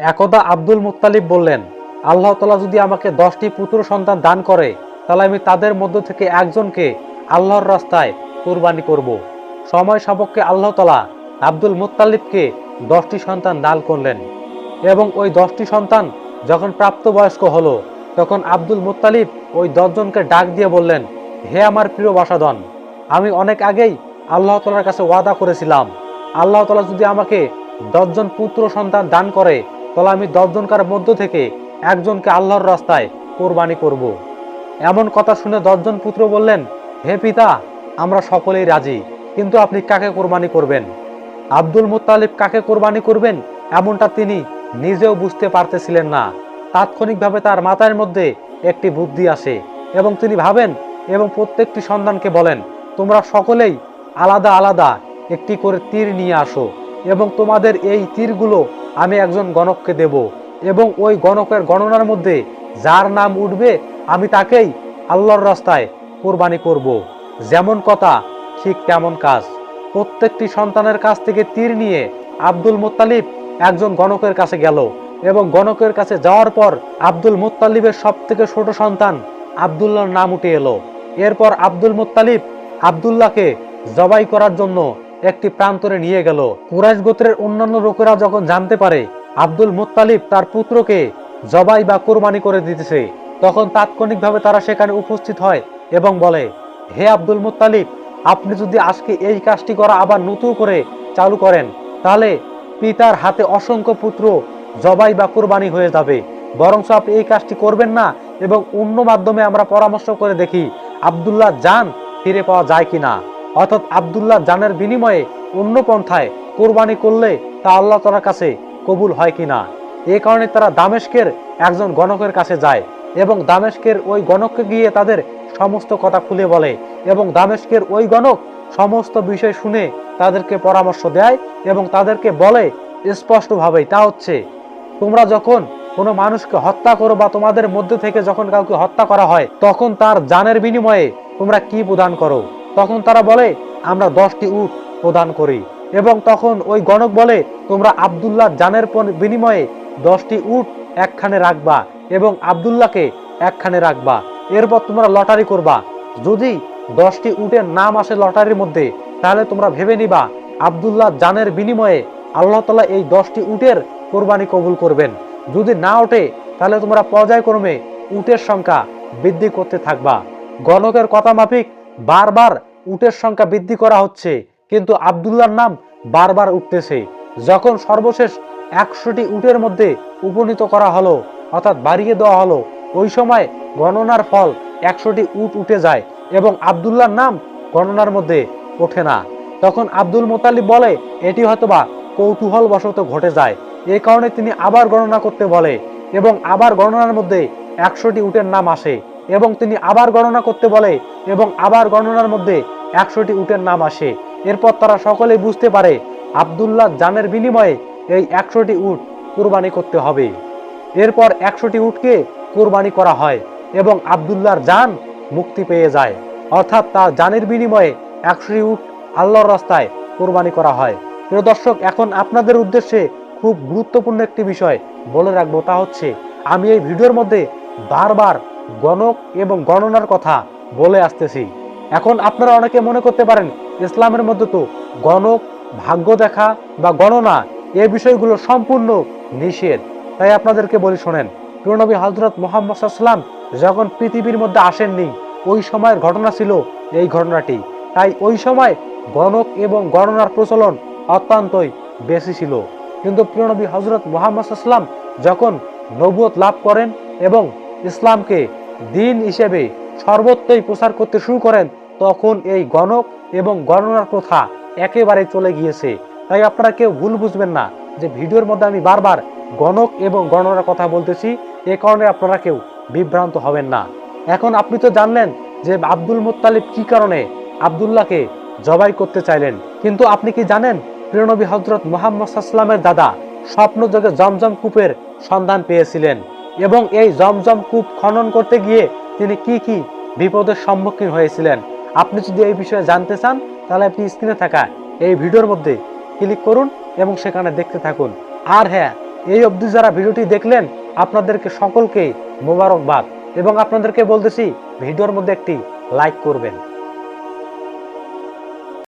একদা Abdul Muttalib বললেন, আল্লাহ তালা যদি আমাকে দশটি পুত্র সন্তান দান করে, তাহলে আমি তাদের মধ্য থেকে একজনকে আল্লাহর রাস্তায় কোরবানি করব। সময় সাপেক্ষে আল্লাহ তালা আব্দুল মুত্তালিবকে দশটি সন্তান দান করলেন এবং ওই দশটি সন্তান যখন প্রাপ্তবয়স্ক হলো, তখন আব্দুল মুত্তালিব ওই দশজনকে ডাক দিয়ে বললেন, হে আমার প্রিয় বাসাদন আমি অনেক আগেই আল্লাহ তালার কাছে ওয়াদা করেছিলাম আল্লাহ তালা যদি আমাকে দশজন পুত্র সন্তান দান করে তাহলে আমি দশজনকার মধ্য থেকে একজনকে আল্লাহর রাস্তায় কোরবানি করব। এমন কথা শুনে দশজন পুত্র বললেন, হে পিতা, আমরা সকলেই রাজি, কিন্তু আপনি কাকে কোরবানি করবেন? আব্দুল মুত্তালিব কাকে কোরবানি করবেন? এমনটা তিনি নিজেও বুঝতে পারতেছিলেন না। তাৎক্ষণিকভাবে তার মাথার মধ্যে একটি বুদ্ধি আসে এবং তিনি ভাবেন এবং প্রত্যেকটি সন্তানকে বলেন, তোমরা সকলেই আলাদা আলাদা একটি করে তীর নিয়ে আসো। এবং তোমাদের এই তীরগুলো আমি একজন গণককে দেব। এবং ওই গণকের গণনার মধ্যে যার নাম উঠবে, আমি তাকেই আল্লাহর রাস্তায় কোরবানি করব। যেমন কথা, ঠিক তেমন কাজ। প্রত্যেকটি সন্তানের কাছ থেকে তীর নিয়ে আব্দুল মুত্তালিব একজন গণকের কাছে গেল এবং গণকের কাছে যাওয়ার পর আব্দুল মুত্তালিবের সব থেকে ছোট সন্তান আবদুল্লাহর নাম উঠে এলো। এরপর আব্দুল মুত্তালিব আবদুল্লাহকে জবাই করার জন্য একটি প্রান্তরে নিয়ে গেল। কুরাইশ গোত্রের অন্যান্য লোকেরা যখন জানতে পারে আব্দুল মুত্তালিব তার পুত্রকে জবাই বা কোরবানি করে দিতেছে, তখন তাৎক্ষণিকভাবে তারা সেখানে উপস্থিত হয় এবং বলে, হে আব্দুল মুত্তালিব, আপনি যদি আজকে এই কাজটি করা আবার নতুন করে চালু করেন, তাহলে পিতার হাতে অসংখ্য পুত্র জবাই বা কোরবানি হয়ে যাবে। বরঞ্চ আপনি এই কাজটি করবেন না এবং অন্য মাধ্যমে আমরা পরামর্শ করে দেখি আবদুল্লাহ জান ফিরে পাওয়া যায় কিনা। অর্থাৎ আবদুল্লাহ জানের বিনিময়ে অন্য পন্থায় কোরবানি করলে তা আল্লাহ তালার কাছে কবুল হয় কিনা এই কারণে তারা দামেশকের একজন গণকের কাছে যায় এবং দামেশকের ওই গণককে গিয়ে তাদের সমস্ত কথা খুলে বলে এবং দামেশকের ওই গণক সমস্ত বিষয় শুনে তাদেরকে পরামর্শ দেয় এবং তাদেরকে বলে স্পষ্টভাবেই তা হচ্ছে, তোমরা যখন কোনো মানুষকে হত্যা করো বা তোমাদের মধ্যে থেকে যখন কাউকে হত্যা করা হয়, তখন তার জানের বিনিময়ে তোমরা কি প্রদান করো? তখন তারা বলে, আমরা দশটি উট প্রদান করি। এবং তখন ওই গণক বলে, তোমরা আবদুল্লাহ জানের বিনিময়ে দশটি উট একখানে রাখবা এবং আবদুল্লাহকে একখানে রাখবা। এরপর তোমরা লটারি করবা। যদি দশটি উটের নাম আসে লটারির মধ্যে, তাহলে তোমরা ভেবে নিবা, আবদুল্লাহ জানের বিনিময়ে আল্লাহ তালা এই দশটি উটের কোরবানি কবুল করবেন। যদি না ওঠে, তাহলে তোমরা পর্যায়ক্রমে উটের সংখ্যা বৃদ্ধি করতে থাকবা। গণকের কথা মাফিক বারবার উটের সংখ্যা বৃদ্ধি করা হচ্ছে, কিন্তু আবদুল্লাহর নাম বারবার উঠতেছে। যখন সর্বশেষ একশোটি উটের মধ্যে উপনীত করা হলো, অর্থাৎ বাড়িয়ে দেওয়া হলো, ওই সময় গণনার ফল একশোটি উট উঠে যায় এবং আবদুল্লাহর নাম গণনার মধ্যে ওঠে না। তখন আব্দুল মোতালিব বলে, এটি হয়তোবা কৌতূহল বশত ঘটে যায়। এই কারণে তিনি আবার গণনা করতে বলে এবং আবার গণনার মধ্যে একশোটি উটের নাম আসে। এবং তিনি আবার গণনা করতে বলে এবং আবার গণনার মধ্যে একশোটি উটের নাম আসে। এরপর তারা সকলেই বুঝতে পারে আবদুল্লাহ জানের বিনিময়ে এই একশোটি উট কুরবানি করতে হবে। এরপর একশোটি উটকে কোরবানি করা হয় এবং আবদুল্লাহর জান মুক্তি পেয়ে যায়। অর্থাৎ তার জানের বিনিময়ে একশোটি উট আল্লাহর রাস্তায় কোরবানি করা হয়। প্রিয় দর্শক, এখন আপনাদের উদ্দেশ্যে খুব গুরুত্বপূর্ণ একটি বিষয় বলে রাখব। তা হচ্ছে, আমি এই ভিডিওর মধ্যে বারবার গণক এবং গণনার কথা বলে আসতেছি। এখন আপনারা অনেকে মনে করতে পারেন, ইসলামের মধ্যে তো গণক, ভাগ্য দেখা বা গণনা এই বিষয়গুলো সম্পূর্ণ নিষেধ। তাই আপনাদেরকে বলি শোনেন, প্রিয়নবী হজরত মোহাম্মদ সাল্লাম যখন পৃথিবীর মধ্যে আসেননি, ওই সময়ের ঘটনা ছিল এই ঘটনাটি। তাই ওই সময় গণক এবং গণনার প্রচলন অত্যন্তই বেশি ছিল। কিন্তু প্রিয়নবী হজরত মোহাম্মদ সাল্লাম যখন নবুয়ত লাভ করেন এবং ইসলামকে দিন হিসেবে সর্বত্রই প্রচার করতে শুরু করেন, তখন এই গণক এবং গণনার প্রথা একেবারে চলে গিয়েছে। তাই আপনারা কেউ ভুল বুঝবেন না যে ভিডিওর মধ্যে আমি বারবার গণক এবং গণনার কথা বলতেছি, এ কারণে আপনারা কেউ বিভ্রান্ত হবেন না। এখন আপনি তো জানলেন যে আব্দুল মুত্তালিব কি কারণে আবদুল্লাহকে জবাই করতে চাইলেন। কিন্তু আপনি কি জানেন, প্রিয়নবী হজরত মোহাম্মদ সাল্লামের দাদা স্বপ্নযোগে জমজম কূপের সন্ধান পেয়েছিলেন। এবং এই জমজম কূপ খনন করতে গিয়ে তিনি কি কি বিপদের সম্মুখীন হয়েছিলেন? আপনি যদি এই বিষয়ে জানতে চান, তাহলে আপনি স্ক্রিনে থাকা এই ভিডিওর মধ্যে ক্লিক করুন এবং সেখানে দেখতে থাকুন। আর হ্যাঁ এই অবধি যারা ভিডিওটি দেখলেন, আপনাদেরকে সকলকে মোবারকবাদ। এবং আপনাদেরকে বলতেছি, ভিডিওর মধ্যে একটি লাইক করবেন।